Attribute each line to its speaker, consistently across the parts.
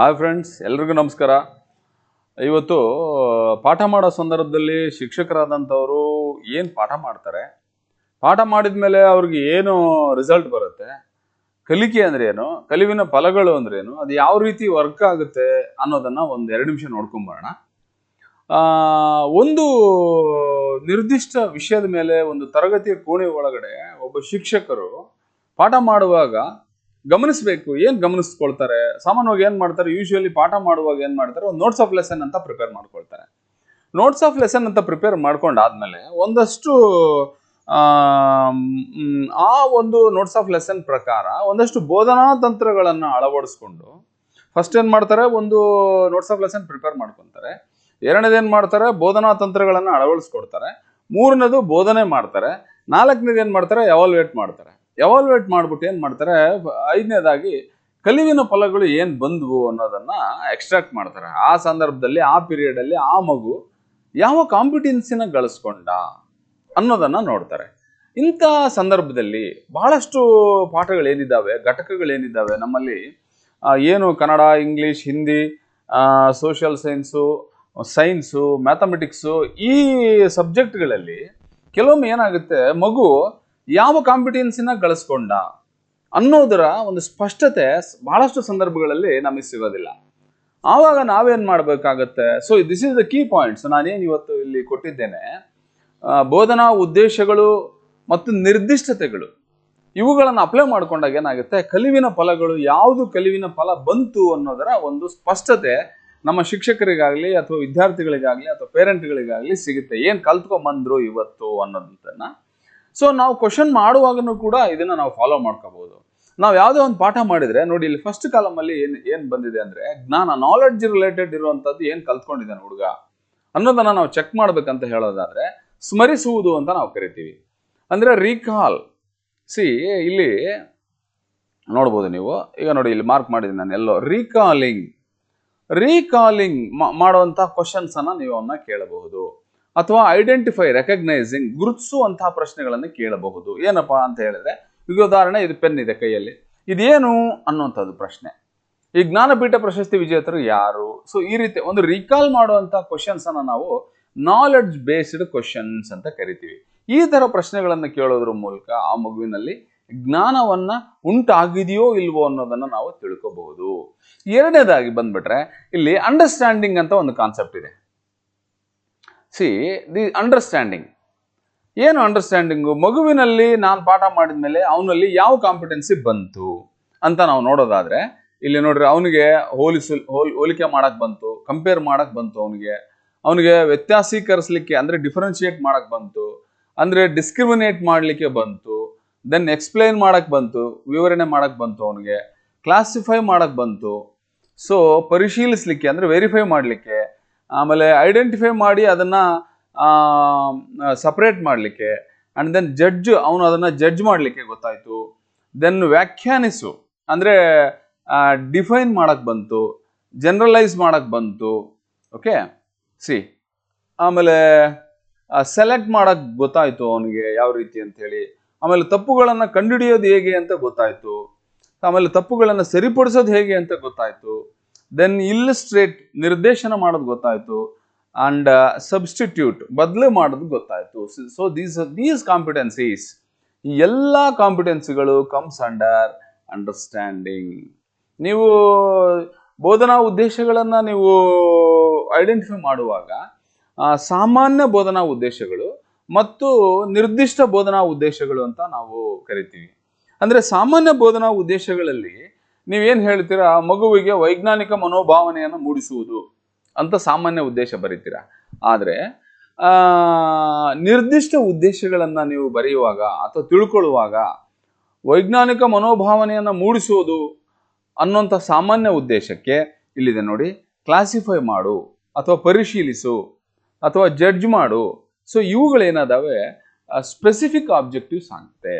Speaker 1: Hi friends, ಎಲ್ರಿಗೂ ನಮಸ್ಕಾರ. ಇವತ್ತು ಪಾಠ ಮಾಡೋ ಸಂದರ್ಭದಲ್ಲಿ ಶಿಕ್ಷಕರಾದಂಥವರು ಏನು ಪಾಠ ಮಾಡ್ತಾರೆ? ಪಾಠ ಮಾಡಿದ ಮೇಲೆ ಅವ್ರಿಗೆ ಏನು ರಿಸಲ್ಟ್ ಬರುತ್ತೆ? ಕಲಿಕೆ ಅಂದ್ರೆ ಏನು? ಕಲಿವಿನ ಫಲಗಳು ಅಂದ್ರೆ ಏನು? ಅದು ಯಾವ ರೀತಿ ವರ್ಕ್ ಆಗುತ್ತೆ ಅನ್ನೋದನ್ನ ಒಂದು ಎರಡು ನಿಮಿಷ ನೋಡ್ಕೊಂಬರೋಣ. ಒಂದು ನಿರ್ದಿಷ್ಟ ವಿಷಯದ ಮೇಲೆ ಒಂದು ತರಗತಿಯ ಕೋಣೆ ಒಳಗಡೆ ಒಬ್ಬ ಶಿಕ್ಷಕರು ಪಾಠ ಮಾಡುವಾಗ ಗಮನಿಸಬೇಕು, ಏನು ಗಮನಿಸ್ಕೊಳ್ತಾರೆ? ಸಾಮಾನ್ಯವಾಗಿ ಏನು ಮಾಡ್ತಾರೆ? ಯೂಶುವಲಿ ಪಾಠ ಮಾಡುವಾಗ ಏನು ಮಾಡ್ತಾರೆ? ಒಂದು ನೋಟ್ಸ್ ಆಫ್ ಲೆಸನ್ ಅಂತ ಪ್ರಿಪೇರ್ ಮಾಡ್ಕೊಳ್ತಾರೆ. ನೋಟ್ಸ್ ಆಫ್ ಲೆಸನ್ ಅಂತ ಪ್ರಿಪೇರ್ ಮಾಡ್ಕೊಂಡಾದ್ಮೇಲೆ ಒಂದಷ್ಟು, ಆ ಒಂದು ನೋಟ್ಸ್ ಆಫ್ ಲೆಸನ್ ಪ್ರಕಾರ ಒಂದಷ್ಟು ಬೋಧನಾ ತಂತ್ರಗಳನ್ನು ಅಳವಡಿಸ್ಕೊಂಡು ಫಸ್ಟ್ ಏನು ಮಾಡ್ತಾರೆ? ಒಂದು ನೋಟ್ಸ್ ಆಫ್ ಲೆಸನ್ ಪ್ರಿಪೇರ್ ಮಾಡ್ಕೊಂತಾರೆ. ಎರಡನೇದು ಏನ್ ಮಾಡ್ತಾರೆ? ಬೋಧನಾ ತಂತ್ರಗಳನ್ನು ಅಳವಡಿಸ್ಕೊಡ್ತಾರೆ. ಮೂರನೇದು ಬೋಧನೆ ಮಾಡ್ತಾರೆ. ನಾಲ್ಕನೇದು ಏನು ಮಾಡ್ತಾರೆ? ಎವಾಲ್ವೇಟ್ ಮಾಡ್ತಾರೆ. ಎವಾಲ್ವೇಟ್ ಮಾಡ್ಬಿಟ್ಟು ಏನು ಮಾಡ್ತಾರೆ? ಐದನೇದಾಗಿ ಕಲಿವಿನ ಫಲಗಳು ಏನು ಬಂದವು ಅನ್ನೋದನ್ನು ಎಕ್ಸ್ಟ್ರಾಕ್ಟ್ ಮಾಡ್ತಾರೆ. ಆ ಸಂದರ್ಭದಲ್ಲಿ, ಆ ಪೀರಿಯಡಲ್ಲಿ ಆ ಮಗು ಯಾವ ಕಾಂಪಿಟೆನ್ಸಿನ ಗಳಿಸ್ಕೊಂಡ ಅನ್ನೋದನ್ನು ನೋಡ್ತಾರೆ. ಇಂಥ ಸಂದರ್ಭದಲ್ಲಿ ಬಹಳಷ್ಟು ಪಾಠಗಳೇನಿದ್ದಾವೆ, ಘಟಕಗಳೇನಿದ್ದಾವೆ ನಮ್ಮಲ್ಲಿ? ಏನು Kannada, English, Hindi social science science mathematics ಈ ಸಬ್ಜೆಕ್ಟ್ಗಳಲ್ಲಿ ಕೆಲವೊಮ್ಮೆ ಏನಾಗುತ್ತೆ, ಮಗು ಯಾವ ಕಾಂಪಿಟೆನ್ಸಿನ ಗಳಿಸ್ಕೊಂಡ ಅನ್ನೋದರ ಒಂದು ಸ್ಪಷ್ಟತೆ ಬಹಳಷ್ಟು ಸಂದರ್ಭಗಳಲ್ಲಿ ನಮಗೆ ಸಿಗೋದಿಲ್ಲ. ಆವಾಗ ನಾವೇನ್ ಮಾಡಬೇಕಾಗತ್ತೆ? So this is the key points ನಾನೇನು ಇವತ್ತು ಇಲ್ಲಿ ಕೊಟ್ಟಿದ್ದೇನೆ ಬೋಧನಾ ಉದ್ದೇಶಗಳು ಮತ್ತು ನಿರ್ದಿಷ್ಟತೆಗಳು. ಇವುಗಳನ್ನು ಅಪ್ಲೈ ಮಾಡ್ಕೊಂಡಾಗ ಏನಾಗುತ್ತೆ? ಕಲಿವಿನ ಫಲಗಳು, ಯಾವುದು ಕಲಿವಿನ ಫಲ ಬಂತು ಅನ್ನೋದರ ಒಂದು ಸ್ಪಷ್ಟತೆ ನಮ್ಮ ಶಿಕ್ಷಕರಿಗಾಗಲಿ ಅಥವಾ ವಿದ್ಯಾರ್ಥಿಗಳಿಗಾಗಲಿ ಅಥವಾ ಪೇರೆಂಟ್ಗಳಿಗಾಗಲಿ ಸಿಗುತ್ತೆ. ಏನು ಕಲ್ತ್ಕೊಂಬಂದ್ರು ಇವತ್ತು ಅನ್ನೋದನ್ನ ಸೊ ನಾವು ಕ್ವಶನ್ ಮಾಡುವಾಗನೂ ಕೂಡ ಇದನ್ನ ನಾವು ಫಾಲೋ ಮಾಡ್ಕೋಬಹುದು ನಾವು ಯಾವುದೇ ಒಂದು ಪಾಠ ಮಾಡಿದ್ರೆ, ನೋಡಿ ಇಲ್ಲಿ ಫಸ್ಟ್ ಕಾಲಮಲ್ಲಿ ಏನ್ ಏನ್ ಬಂದಿದೆ ಅಂದ್ರೆ, ಜ್ಞಾನ ನಾಲೆಡ್ಜ್ ರಿಲೇಟೆಡ್ ಇರುವಂತದ್ದು ಏನ್ ಕಲ್ತ್ಕೊಂಡಿದ್ದಾನೆ ಹುಡುಗ? ಅನ್ನೋದನ್ನ ನಾವು ಚೆಕ್ ಮಾಡ್ಬೇಕಂತ ಹೇಳೋದಾದ್ರೆ, ಸ್ಮರಿಸುವುದು ಅಂತ ನಾವು ಕರಿತೀವಿ. ಅಂದ್ರೆ ರೀಕಾಲ್ ಸಿ ಇಲ್ಲಿ ನೋಡ್ಬೋದು ನೀವು. ಈಗ ನೋಡಿ ಇಲ್ಲಿ ಮಾರ್ಕ್ ಮಾಡಿದ್ದೀನಿ ನಾನು ಎಲ್ಲೋ. ರೀಕಾಲಿಂಗ್ ರೀಕಾಲಿಂಗ್ ಮಾಡುವಂತಹ ಕ್ವಶನ್ಸ್ ಅನ್ನ ನೀವು ಅವನ್ನ ಕೇಳಬಹುದು. ಅಥವಾ ಐಡೆಂಟಿಫೈ ರೆಕಗ್ನೈಸಿಂಗ್ ಗುರುತಿಸುವಂತಹ ಪ್ರಶ್ನೆಗಳನ್ನು ಕೇಳಬಹುದು. ಏನಪ್ಪಾ ಅಂತ ಹೇಳಿದ್ರೆ, ಈಗ ಉದಾಹರಣೆ, ಇದು ಪೆನ್ ಇದೆ ಕೈಯಲ್ಲಿ. ಇದೇನು ಅನ್ನುವಂಥದ್ದು ಪ್ರಶ್ನೆ. ಈ ಜ್ಞಾನಪೀಠ ಪ್ರಶಸ್ತಿ ವಿಜೇತರು ಯಾರು? ಸೊ ಈ ರೀತಿ ಒಂದು ರೀಕಾಲ್ ಮಾಡುವಂತ ಕ್ವಶನ್ಸ್ ಅನ್ನ ನಾವು ನಾಲೆಡ್ಜ್ ಬೇಸ್ಡ್ ಕ್ವಶನ್ಸ್ ಅಂತ ಕರಿತೀವಿ. ಈ ತರ ಪ್ರಶ್ನೆಗಳನ್ನು ಕೇಳೋದ್ರ ಮೂಲಕ ಆ ಮಗುವಿನಲ್ಲಿ ಜ್ಞಾನವನ್ನ ಉಂಟಾಗಿದೆಯೋ ಇಲ್ವೋ ಅನ್ನೋದನ್ನ ನಾವು ತಿಳ್ಕೋಬಹುದು. ಎರಡನೇದಾಗಿ ಬಂದ್ಬಿಟ್ರೆ, ಇಲ್ಲಿ ಅಂಡರ್ಸ್ಟ್ಯಾಂಡಿಂಗ್ ಅಂತ ಒಂದು ಕಾನ್ಸೆಪ್ಟ್ ಇದೆ. ಸಿ ದಿ ಅಂಡರ್ಸ್ಟ್ಯಾಂಡಿಂಗ್ ಏನು ಅಂಡರ್ಸ್ಟ್ಯಾಂಡಿಂಗು ಮಗುವಿನಲ್ಲಿ ನಾನು ಪಾಠ ಮಾಡಿದ ಮೇಲೆ ಅವನಲ್ಲಿ ಯಾವ ಕಾಂಪಿಟೆನ್ಸಿ ಬಂತು ಅಂತ ನಾವು ನೋಡೋದಾದ್ರೆ, ಇಲ್ಲಿ ನೋಡ್ರಿ ಅವನಿಗೆ ಹೋಲಿಸ, ಹೋಲ್, ಹೋಲಿಕೆ ಮಾಡಕ್ ಬಂತು ಕಂಪೇರ್ ಮಾಡಕ್ ಬಂತು ಅವನಿಗೆ. ಅವನಿಗೆ ವ್ಯತ್ಯಾಸೀಕರಿಸಲಿಕ್ಕೆ ಅಂದ್ರೆ ಡಿಫ್ರೆನ್ಷಿಯೇಟ್ ಮಾಡಕ್ ಬಂತು, ಅಂದ್ರೆ ಡಿಸ್ಕ್ರಿಮಿನೇಟ್ ಮಾಡಲಿಕ್ಕೆ ಬಂತು ದೆನ್ ಎಕ್ಸ್ಪ್ಲೈನ್ ಮಾಡಕ್ ಬಂತು, ವಿವರಣೆ ಮಾಡಕ್ ಬಂತು ಅವನಿಗೆ ಕ್ಲಾಸಿಫೈ ಮಾಡಕ್ ಬಂತು. ಸೊ ಪರಿಶೀಲಿಸಲಿಕ್ಕೆ ಅಂದ್ರೆ ವೆರಿಫೈ ಮಾಡಲಿಕ್ಕೆ. ಆಮೇಲೆ ಐಡೆಂಟಿಫೈ ಮಾಡಿ ಅದನ್ನ ಸಪ್ರೇಟ್ ಮಾಡಲಿಕ್ಕೆ ಅಂಡ್ ದೆನ್ ಜಡ್ಜ್ ಅವನು ಅದನ್ನ ಜಡ್ಜ್ ಮಾಡಲಿಕ್ಕೆ ಗೊತ್ತಾಯ್ತು. ದೆನ್ ವ್ಯಾಖ್ಯಾನಿಸು. ಅಂದ್ರೆ ಡಿಫೈನ್ ಮಾಡಕ್ ಬಂತು ಜನರಲೈಸ್ ಮಾಡಕ್ ಬಂತು. ಓಕೆ ಸಿ ಆಮೇಲೆ ಸೆಲೆಕ್ಟ್ ಮಾಡಕ್ ಗೊತ್ತಾಯ್ತು ಅವನಿಗೆ ಯಾವ ರೀತಿ ಅಂತ ಹೇಳಿ ಆಮೇಲೆ ತಪ್ಪುಗಳನ್ನ ಕಂಡುಹಿಡಿಯೋದು ಹೇಗೆ ಅಂತ ಗೊತ್ತಾಯ್ತು. ಆಮೇಲೆ ತಪ್ಪುಗಳನ್ನು ಸರಿಪಡಿಸೋದು ಹೇಗೆ ಅಂತ ಗೊತ್ತಾಯ್ತು. ದೆನ್ ಇಲ್ಲಿಸ್ಟ್ರೇಟ್ ನಿರ್ದೇಶನ ಮಾಡೋದು ಗೊತ್ತಾಯ್ತು. ಅಂಡ್ ಸಬ್ಸ್ಟಿಟ್ಯೂಟ್ ಬದಲು ಮಾಡೋದು ಗೊತ್ತಾಯ್ತು. ಸೊ ದೀಸ್ ದೀಸ್ ಕಾಂಪಿಟೆನ್ಸೀಸ್ ಈ ಎಲ್ಲ ಕಾಂಪಿಟೆನ್ಸಿಗಳು ಕಮ್ಸ್ ಅಂಡರ್ ಅಂಡರ್ಸ್ಟ್ಯಾಂಡಿಂಗ್ ನೀವು ಬೋಧನಾ ಉದ್ದೇಶಗಳನ್ನು ನೀವು ಐಡೆಂಟಿಫೈ ಮಾಡುವಾಗ ಸಾಮಾನ್ಯ ಬೋಧನಾ ಉದ್ದೇಶಗಳು ಮತ್ತು ನಿರ್ದಿಷ್ಟ ಬೋಧನಾ ಉದ್ದೇಶಗಳು ಅಂತ ನಾವು ಕರಿತೀವಿ. ಅಂದ್ರೆ ಸಾಮಾನ್ಯ ಬೋಧನಾ ಉದ್ದೇಶಗಳಲ್ಲಿ ನೀವೇನ್ ಹೇಳ್ತೀರಾ, ಮಗುವಿಗೆ ವೈಜ್ಞಾನಿಕ ಮನೋಭಾವನೆಯನ್ನು ಮೂಡಿಸುವುದು ಅಂತ ಸಾಮಾನ್ಯ ಉದ್ದೇಶ ಬರೀತೀರಾ? ಆದರೆ ನಿರ್ದಿಷ್ಟ ಉದ್ದೇಶಗಳನ್ನು ನೀವು ಬರೆಯುವಾಗ ಅಥವಾ ತಿಳ್ಕೊಳ್ಳುವಾಗ ವೈಜ್ಞಾನಿಕ ಮನೋಭಾವನೆಯನ್ನು ಮೂಡಿಸುವುದು ಅನ್ನುವಂಥ ಸಾಮಾನ್ಯ ಉದ್ದೇಶಕ್ಕೆ ಇಲ್ಲಿದೆ ನೋಡಿ ಕ್ಲಾಸಿಫೈ ಮಾಡು ಅಥವಾ ಪರಿಶೀಲಿಸು ಅಥವಾ ಜಡ್ಜ್ ಮಾಡು. ಸೊ ಇವುಗಳೇನಾದಾವೆ ಸ್ಪೆಸಿಫಿಕ್ ಆಬ್ಜೆಕ್ಟಿವ್ಸ್ ಆಗುತ್ತೆ.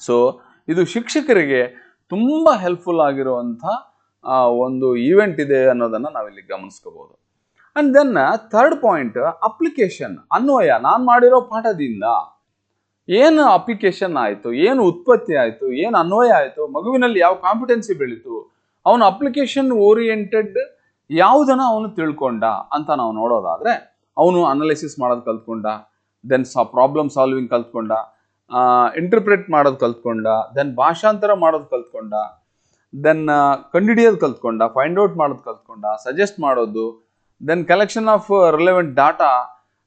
Speaker 1: ಸೊ ಇದು ಶಿಕ್ಷಕರಿಗೆ ತುಂಬ ಹೆಲ್ಪ್ಫುಲ್ ಆಗಿರುವಂಥ ಒಂದು ಈವೆಂಟ್ ಇದೆ ಅನ್ನೋದನ್ನು ನಾವಿಲ್ಲಿ ಗಮನಿಸ್ಕೋಬೋದು. And then third point application ಅನ್ವಯ, ನಾನು ಮಾಡಿರೋ ಪಾಠದಿಂದ ಏನು ಅಪ್ಲಿಕೇಶನ್ ಆಯಿತು, ಏನು ಉತ್ಪತ್ತಿ ಆಯಿತು, ಏನು ಅನ್ವಯ ಆಯಿತು, ಮಗುವಿನಲ್ಲಿ ಯಾವ ಕಾಂಪಿಟೆನ್ಸಿ ಬೆಳೀತು, ಅವನು ಅಪ್ಲಿಕೇಶನ್ ಓರಿಯೆಂಟೆಡ್ ಯಾವುದನ್ನು ಅವನು ತಿಳ್ಕೊಂಡ ಅಂತ ನಾವು ನೋಡೋದಾದರೆ, ಅವನು ಅನಾಲಿಸಿಸ್ ಮಾಡೋದು ಕಲ್ತ್ಕೊಂಡ ದೆನ್ ಸಾ ಪ್ರಾಬ್ಲಮ್ ಸಾಲ್ವಿಂಗ್ ಕಲ್ತ್ಕೊಂಡ ಇಂಟರ್ಪ್ರಿಟ್ ಮಾಡೋದು ಕಲ್ತ್ಕೊಂಡ ದೆನ್ ಭಾಷಾಂತರ ಮಾಡೋದು ಕಲ್ತ್ಕೊಂಡ ದೆನ್ ಕಂಡುಹಿಡಿಯೋದು ಕಲ್ತ್ಕೊಂಡ ಫೈಂಡ್ ಔಟ್ ಮಾಡೋದು ಕಲ್ತ್ಕೊಂಡ ಸಜೆಸ್ಟ್ ಮಾಡೋದು then collection of relevant data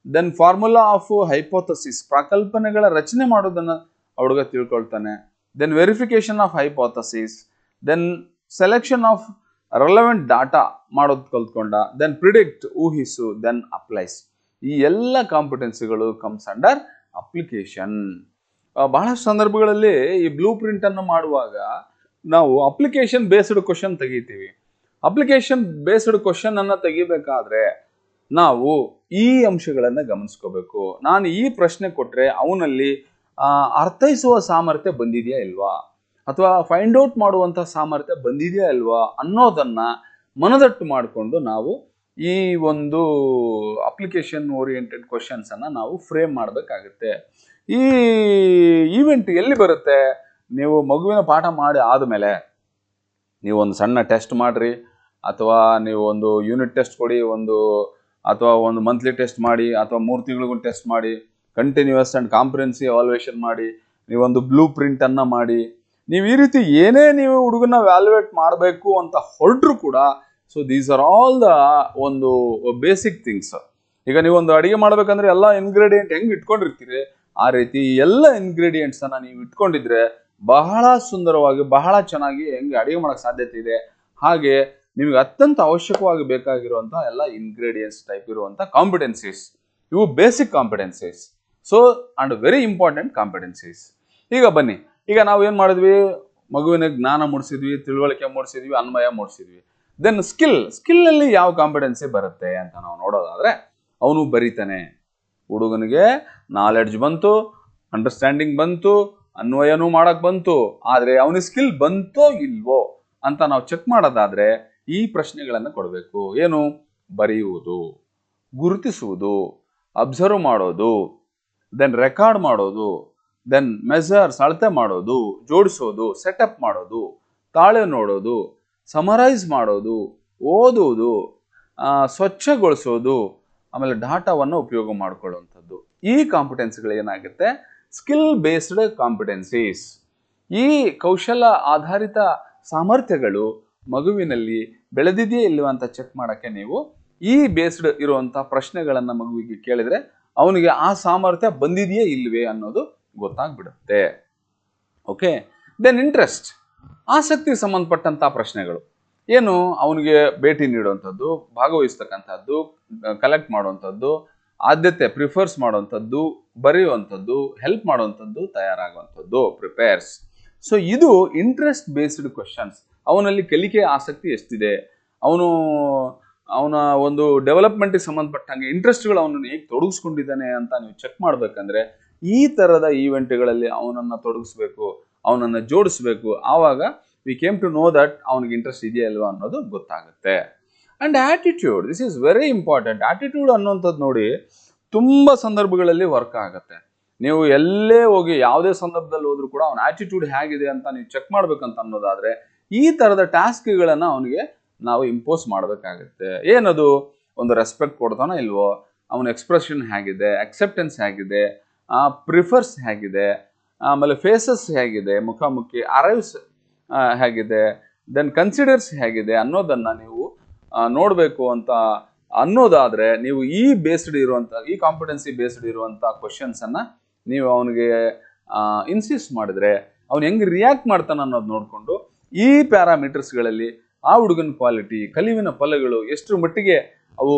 Speaker 1: then formula of hypothesis ಪ್ರಕಲ್ಪನೆಗಳ ರಚನೆ ಮಾಡೋದನ್ನು ಹುಡುಗ ತಿಳ್ಕೊಳ್ತಾನೆ. Then verification of hypothesis then selection of relevant data ಮಾಡೋದು ಕಲ್ತ್ಕೊಂಡ ದೆನ್ ಪ್ರಿಡಿಕ್ಟ್ ಊಹಿಸು ದೆನ್ ಅಪ್ಲೈಸ್ ಈ ಎಲ್ಲ ಕಾಂಪಿಟೆನ್ಸಿಗಳು ಕಮ್ಸ್ ಅಂಡರ್ ಅಪ್ಲಿಕೇಶನ್ ಬಹಳಷ್ಟು ಸಂದರ್ಭಗಳಲ್ಲಿ ಈ ಬ್ಲೂ ಪ್ರಿಂಟನ್ನು ಮಾಡುವಾಗ ನಾವು ಅಪ್ಲಿಕೇಶನ್ ಬೇಸ್ಡ್ ಕ್ವಶನ್ ತೆಗಿತೀವಿ. ಅಪ್ಲಿಕೇಶನ್ ಬೇಸ್ಡ್ ಕ್ವಶನ್ ಅನ್ನ ತೆಗಿಬೇಕಾದ್ರೆ ನಾವು ಈ ಅಂಶಗಳನ್ನು ಗಮನಿಸ್ಕೋಬೇಕು. ನಾನು ಈ ಪ್ರಶ್ನೆ ಕೊಟ್ರೆ ಅವನಲ್ಲಿ ಅರ್ಥೈಸುವ ಸಾಮರ್ಥ್ಯ ಬಂದಿದೆಯಾ ಇಲ್ವಾ? ಅಥವಾ ಫೈಂಡ್ ಔಟ್ ಮಾಡುವಂಥ ಸಾಮರ್ಥ್ಯ ಬಂದಿದೆಯಾ ಇಲ್ವಾ ಅನ್ನೋದನ್ನ ಮನದಟ್ಟು ಮಾಡಿಕೊಂಡು ನಾವು ಈ ಒಂದು ಅಪ್ಲಿಕೇಶನ್ ಓರಿಯೆಂಟೆಡ್ ಕ್ವಶನ್ಸ್ ಅನ್ನ ನಾವು ಫ್ರೇಮ್ ಮಾಡಬೇಕಾಗುತ್ತೆ. ಈ ಈವೆಂಟ್ ಎಲ್ಲಿ ಬರುತ್ತೆ? ನೀವು ಮಗುವಿನ ಪಾಠ ಮಾಡಿ ಆದಮೇಲೆ ನೀವು ಒಂದು ಸಣ್ಣ ಟೆಸ್ಟ್ ಮಾಡಿರಿ, ಅಥವಾ ನೀವು ಒಂದು ಯೂನಿಟ್ ಟೆಸ್ಟ್ ಕೊಡಿ, ಒಂದು ಅಥವಾ ಒಂದು ಮಂತ್ಲಿ ಟೆಸ್ಟ್ ಮಾಡಿ, ಅಥವಾ ಮೂರು ತಿಂಗಳಿಗೂ ಟೆಸ್ಟ್ ಮಾಡಿ ಕಂಟಿನ್ಯೂಯಸ್ ಆ್ಯಂಡ್ ಕಾಂಪ್ರೆನ್ಸಿ ಅವಾಲ್ಯೂಯೇಷನ್ ಮಾಡಿ, ನೀವೊಂದು ಬ್ಲೂ ಪ್ರಿಂಟನ್ನು ಮಾಡಿ, ನೀವು ಈ ರೀತಿ ಏನೇ ನೀವು ಹುಡುಗನ ವ್ಯಾಲ್ಯೂಯೇಟ್ ಮಾಡಬೇಕು ಅಂತ ಹೊರಟ್ರು ಕೂಡ so these are all the ಒಂದು ಬೇಸಿಕ್ ಥಿಂಗ್ಸ್ ಈಗ ನೀವೊಂದು ಅಡುಗೆ ಮಾಡಬೇಕಂದ್ರೆ ಎಲ್ಲ ಇಂಗ್ರೀಡಿಯೆಂಟ್ ಹೆಂಗೆ ಇಟ್ಕೊಂಡಿರ್ತೀರಿ? ಆ ರೀತಿ ಎಲ್ಲ ಇಂಗ್ರೀಡಿಯೆಂಟ್ಸನ್ನು ನೀವು ಇಟ್ಕೊಂಡಿದ್ರೆ ಬಹಳ ಸುಂದರವಾಗಿ, ಬಹಳ ಚೆನ್ನಾಗಿ ಹೆಂಗೆ ಅಡಿಗೆ ಮಾಡಕ್ ಸಾಧ್ಯತೆ ಇದೆ. ಹಾಗೆ ನಿಮಗೆ ಅತ್ಯಂತ ಅವಶ್ಯಕವಾಗಿ ಬೇಕಾಗಿರುವಂತಹ ಎಲ್ಲ ಇಂಗ್ರೀಡಿಯೆಂಟ್ಸ್ ಟೈಪ್ ಇರುವಂಥ ಕಾಂಪಿಟೆನ್ಸೀಸ್ ಇವು basic competencies so and very important competencies ಈಗ ಬನ್ನಿ. ಈಗ ನಾವು ಏನು ಮಾಡಿದ್ವಿ? ಮಗುವಿನ ಜ್ಞಾನ ಮೂಡಿಸಿದ್ವಿ, ತಿಳುವಳಿಕೆ ಮೂಡಿಸಿದ್ವಿ, ಅನ್ವಯ ಮೂಡಿಸಿದ್ವಿ. ದೆನ್ ಸ್ಕಿಲ್ ಸ್ಕಿಲ್ ಅಲ್ಲಿ ಯಾವ ಕಾಂಪಿಟೆನ್ಸಿ ಬರುತ್ತೆ ಅಂತ ನಾವು ನೋಡೋದಾದ್ರೆ, ಅವನು ಬರೀತಾನೆ. ಹುಡುಗನಿಗೆ ನಾಲೆಡ್ಜ್ ಬಂತು ಅಂಡರ್ಸ್ಟ್ಯಾಂಡಿಂಗ್ ಬಂತು, ಅನ್ವಯನೂ ಮಾಡಕ್ ಬಂತು. ಆದ್ರೆ ಅವನಿಗೆ ಸ್ಕಿಲ್ ಬಂತೋ ಇಲ್ವೋ ಅಂತ ನಾವು ಚೆಕ್ ಮಾಡೋದಾದ್ರೆ ಈ ಪ್ರಶ್ನೆಗಳನ್ನು ಕೊಡಬೇಕು. ಏನು? ಬರೆಯುವುದು, ಗುರುತಿಸುವುದು ಅಬ್ಸರ್ವ್ ಮಾಡೋದು ದೆನ್ ರೆಕಾರ್ಡ್ ಮಾಡೋದು ದೆನ್ ಮೆಸರ್ಸ್ ಅಳತೆ ಮಾಡೋದು, ಜೋಡಿಸೋದು ಸೆಟಪ್ ಮಾಡೋದು, ತಾಳೆ ನೋಡೋದು ಸಮರೈಸ್ ಮಾಡೋದು, ಓದುವುದು ಸ್ವಚ್ಛಗೊಳಿಸೋದು ಆಮೇಲೆ ಡಾಟಾವನ್ನು ಉಪಯೋಗ ಮಾಡಿಕೊಳ್ಳುವಂಥದ್ದು. ಈ ಕಾಂಪಿಟೆನ್ಸಿಗಳು ಏನಾಗುತ್ತೆ? ಸ್ಕಿಲ್ ಬೇಸ್ಡ್ ಕಾಂಪಿಟೆನ್ಸೀಸ್ ಈ ಕೌಶಲ ಆಧಾರಿತ ಸಾಮರ್ಥ್ಯಗಳು ಮಗುವಿನಲ್ಲಿ ಬೆಳೆದಿದೆಯೇ ಇಲ್ಲವ ಅಂತ ಚೆಕ್ ಮಾಡೋಕ್ಕೆ ನೀವು ಈ ಬೇಸ್ಡ್ ಇರುವಂಥ ಪ್ರಶ್ನೆಗಳನ್ನು ಮಗುವಿಗೆ ಕೇಳಿದರೆ ಅವನಿಗೆ ಆ ಸಾಮರ್ಥ್ಯ ಬಂದಿದೆಯೇ ಇಲ್ಲವೇ ಅನ್ನೋದು ಗೊತ್ತಾಗ್ಬಿಡುತ್ತೆ. ಓಕೆ ದೆನ್ ಇಂಟ್ರೆಸ್ಟ್ ಆಸಕ್ತಿಗೆ ಸಂಬಂಧಪಟ್ಟಂಥ ಪ್ರಶ್ನೆಗಳು. ಏನು ಅವನಿಗೆ ಭೇಟಿ ನೀಡುವಂಥದ್ದು, ಭಾಗವಹಿಸ್ತಕ್ಕಂಥದ್ದು ಕಲೆಕ್ಟ್ ಮಾಡುವಂಥದ್ದು, ಆದ್ಯತೆ ಪ್ರಿಫರ್ಸ್ ಮಾಡುವಂಥದ್ದು, ಬರೆಯುವಂಥದ್ದು ಹೆಲ್ಪ್ ಮಾಡುವಂಥದ್ದು, ತಯಾರಾಗುವಂಥದ್ದು ಪ್ರಿಪೇರ್ಸ್ ಸೊ ಇದು ಇಂಟ್ರೆಸ್ಟ್ ಬೇಸ್ಡ್ ಕ್ವಶನ್ಸ್ ಅವನಲ್ಲಿ ಕಲಿಕೆ ಆಸಕ್ತಿ ಎಷ್ಟಿದೆ? ಅವನು, ಅವನ ಒಂದು ಡೆವಲಪ್ಮೆಂಟಿಗೆ ಸಂಬಂಧಪಟ್ಟಂಗೆ ಇಂಟ್ರೆಸ್ಟ್ಗಳು ಅವನನ್ನು ಹೇಗೆ ತೊಡಗಿಸ್ಕೊಂಡಿದ್ದಾನೆ ಅಂತ ನೀವು ಚೆಕ್ ಮಾಡಬೇಕಂದ್ರೆ, ಈ ಥರದ ಈವೆಂಟ್ಗಳಲ್ಲಿ ಅವನನ್ನು ತೊಡಗಿಸ್ಬೇಕು, ಅವನನ್ನು ಜೋಡಿಸ್ಬೇಕು. ಆವಾಗ we came to know that ಅವನಿಗೆ ಇಂಟ್ರೆಸ್ಟ್ ಇದೆಯಾ ಅಲ್ವಾ ಅನ್ನೋದು ಗೊತ್ತಾಗುತ್ತೆ. And attitude this is very important attitude ಅನ್ನೋಂಥದ್ದು ನೋಡಿ ತುಂಬ ಸಂದರ್ಭಗಳಲ್ಲಿ ವರ್ಕ್ ಆಗುತ್ತೆ. ನೀವು ಎಲ್ಲೇ ಹೋಗಿ ಯಾವುದೇ ಸಂದರ್ಭದಲ್ಲಿ ಹೋದ್ರೂ ಕೂಡ ಅವನ ಆ್ಯಟಿಟ್ಯೂಡ್ ಹೇಗಿದೆ ಅಂತ ನೀವು ಚೆಕ್ ಮಾಡ್ಬೇಕಂತ ಅನ್ನೋದಾದರೆ ಈ ಥರದ ಟಾಸ್ಕ್ಗಳನ್ನು ಅವನಿಗೆ ನಾವು ಇಂಪೋಸ್ ಮಾಡಬೇಕಾಗುತ್ತೆ. ಏನದು? ಒಂದು ರೆಸ್ಪೆಕ್ಟ್ ಕೊಡ್ತಾನೋ ಇಲ್ವೋ? ಅವನ ಎಕ್ಸ್ಪ್ರೆಷನ್ ಹೇಗಿದೆ? ಅಕ್ಸೆಪ್ಟೆನ್ಸ್ ಹೇಗಿದೆ? ಪ್ರಿಫರ್ಸ್ ಹೇಗಿದೆ? ಆಮೇಲೆ ಫೇಸಸ್ ಹೇಗಿದೆ? ಮುಖಾಮುಖಿ ಅರೈವ್ಸ್ ಹೇಗಿದೆ? ದೆನ್ ಕನ್ಸಿಡರ್ಸ್ ಹೇಗಿದೆ ಅನ್ನೋದನ್ನ ನೀವು ನೋಡಬೇಕು ಅಂತ ಅನ್ನೋದಾದ್ರೆ ನೀವು ಈ ಬೇಸ್ಡ್ ಇರುವಂತ, ಈ ಕಾಂಪಿಟೆನ್ಸಿ ಬೇಸ್ಡ್ ಇರುವಂತ ಕ್ವಶನ್ಸ್ ಅನ್ನ ನೀವು ಅವನಿಗೆ ಇನ್ಸಿಸ್ಟ್ ಮಾಡಿದ್ರೆ, ಅವ್ನು ಹೆಂಗೆ ರಿಯಾಕ್ಟ್ ಮಾಡ್ತಾನೆ ಅನ್ನೋದು ನೋಡಿಕೊಂಡು ಈ ಪ್ಯಾರಾಮೀಟರ್ಸ್ಗಳಲ್ಲಿ ಆ ಹುಡುಗನ ಕ್ವಾಲಿಟಿ ಕಲಿವಿನ ಫಲಗಳು ಎಷ್ಟರ ಮಟ್ಟಿಗೆ ಅವು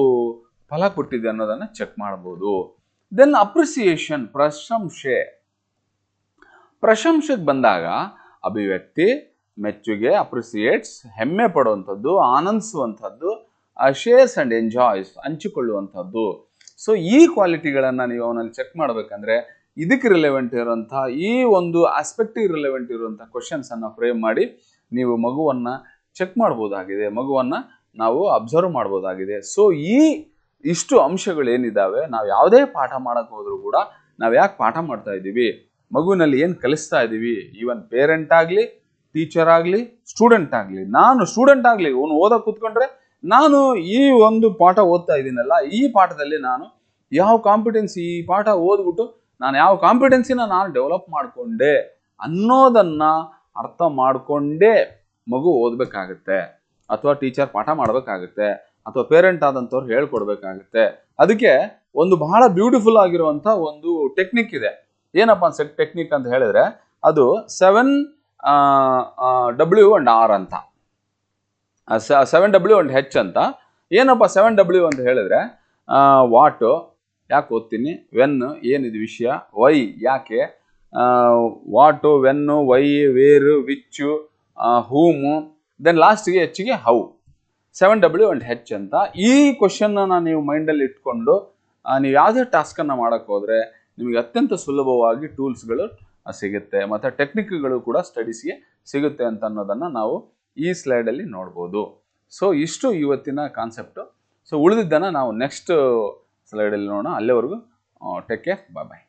Speaker 1: ಫಲ ಕೊಟ್ಟಿದೆ ಅನ್ನೋದನ್ನ ಚೆಕ್ ಮಾಡ್ಬೋದು. ದೆನ್ ಅಪ್ರಿಸಿಯೇಷನ್ ಪ್ರಶಂಸೆ. ಪ್ರಶಂಸೆಗೆ ಬಂದಾಗ ಅಭಿವ್ಯಕ್ತಿ ಮೆಚ್ಚುಗೆ ಅಪ್ರಿಸಿಯೇಟ್ಸ್ ಹೆಮ್ಮೆ ಪಡುವಂಥದ್ದು, ಆನಂದಿಸುವಂಥದ್ದು ಶೇರ್ಸ್ ಅಂಡ್ ಎಂಜಾಯ್ಸ್ ಹಂಚಿಕೊಳ್ಳುವಂಥದ್ದು. ಸೊ ಈ ಕ್ವಾಲಿಟಿಗಳನ್ನು ನೀವು ಅವನಲ್ಲಿ ಚೆಕ್ ಮಾಡಬೇಕಂದ್ರೆ, ಇದಕ್ಕೆ ರಿಲೆವೆಂಟ್ ಇರುವಂಥ, ಈ ಒಂದು ಆಸ್ಪೆಕ್ಟಿಗೆ ರಿಲೆವೆಂಟ್ ಇರುವಂಥ ಕ್ವಶನ್ಸ್ ಅನ್ನ ಫ್ರೇಮ್ ಮಾಡಿ, ನೀವು ಮಗುವನ್ನು ಚೆಕ್ ಮಾಡ್ಬೋದಾಗಿದೆ. ಮಗುವನ್ನು ನಾವು ಅಬ್ಸರ್ವ್ ಮಾಡ್ಬೋದಾಗಿದೆ. ಸೊ ಈ ಇಷ್ಟು ಅಂಶಗಳು ಏನಿದಾವೆ, ನಾವು ಯಾವುದೇ ಪಾಠ ಮಾಡಕ್ಕೆ ಹೋದರೂ ಕೂಡ, ನಾವು ಯಾಕೆ ಪಾಠ ಮಾಡ್ತಾ ಇದ್ದೀವಿ? ಮಗುವಿನಲ್ಲಿ ಏನು ಕಲಿಸ್ತಾ ಇದ್ದೀವಿ ಈವನ್ ಪೇರೆಂಟ್ ಆಗಲಿ ಟೀಚರ್ ಆಗಲಿ ಸ್ಟೂಡೆಂಟ್ ಆಗಲಿ. ನಾನು ಸ್ಟೂಡೆಂಟ್ ಆಗಲಿ ಅವನು ಓದಕ್ಕೆ ಕೂತ್ಕೊಂಡ್ರೆ ನಾನು ಈ ಒಂದು ಪಾಠ ಓದ್ತಾ ಇದ್ದೀನಲ್ಲ, ಈ ಪಾಠದಲ್ಲಿ ನಾನು ಯಾವ ಕಾಂಪಿಟೆನ್ಸಿ ಈ ಪಾಠ ಓದ್ಬಿಟ್ಟು ನಾನು ಯಾವ ಕಾಂಪಿಟೆನ್ಸಿನ ನಾನು ಡೆವಲಪ್ ಮಾಡಿಕೊಂಡೆ ಅನ್ನೋದನ್ನ ಅರ್ಥ ಮಾಡಿಕೊಂಡೇ ಮಗು ಓದಬೇಕಾಗತ್ತೆ. ಅಥವಾ ಟೀಚರ್ ಪಾಠ ಮಾಡಬೇಕಾಗುತ್ತೆ. ಅಥವಾ ಪೇರೆಂಟ್ ಆದಂಥವ್ರು ಹೇಳ್ಕೊಡ್ಬೇಕಾಗುತ್ತೆ. ಅದಕ್ಕೆ ಒಂದು ಬಹಳ ಬ್ಯೂಟಿಫುಲ್ ಆಗಿರುವಂಥ ಒಂದು ಟೆಕ್ನಿಕ್ ಇದೆ. ಏನಪ್ಪ ಸೆಟ್ ಟೆಕ್ನಿಕ್ ಅಂತ ಹೇಳಿದ್ರೆ ಅದು ಸೆವೆನ್ ಡಬ್ಲ್ಯೂ ಅಂಡ್ ಆರ್ ಅಂತ. ಸೆವೆನ್ ಡಬ್ಲ್ಯೂ ಅಂಡ್ ಹೆಚ್ ಅಂತ. ಏನಪ್ಪ ಸೆವೆನ್ ಡಬ್ಲ್ಯೂ ಅಂತ ಹೇಳಿದ್ರೆ ವಾಟು ಯಾಕೆ ಓದ್ತೀನಿ? ವೆನ್ ಏನಿದು ವಿಷಯ? ವೈ ಯಾಕೆ? What when why where which whom then ಲಾಸ್ಟ್ಗೆ ಹೆಚ್ಚಿಗೆ how seven W and H ಅಂತ. ಈ ಕ್ವಶನ್ನ ನೀವು ಮೈಂಡಲ್ಲಿ ಇಟ್ಕೊಂಡು ನೀವು ಯಾವುದೇ ಟಾಸ್ಕನ್ನು ಮಾಡೋಕ್ಕೋದ್ರೆ ನಿಮಗೆ ಅತ್ಯಂತ ಸುಲಭವಾಗಿ ಟೂಲ್ಸ್ಗಳು ಸಿಗುತ್ತೆ. ಮತ್ತು ಟೆಕ್ನಿಕ್ಗಳು ಕೂಡ ಸ್ಟಡೀಸ್ಗೆ ಸಿಗುತ್ತೆ ಅಂತ ಅನ್ನೋದನ್ನು ನಾವು ಈ ಸ್ಲೈಡಲ್ಲಿ ನೋಡ್ಬೋದು. ಸೊ ಇಷ್ಟು ಇವತ್ತಿನ ಕಾನ್ಸೆಪ್ಟು ಸೊ ಉಳಿದಿದ್ದನ್ನು ನಾವು ನೆಕ್ಸ್ಟ್ ಸ್ಲೈಡಲ್ಲಿ ನೋಡೋಣ. ಅಲ್ಲಿವರೆಗೂ ಟೇಕ್ ಕೇರ್ ಬಾಯ್ ಬಾಯ್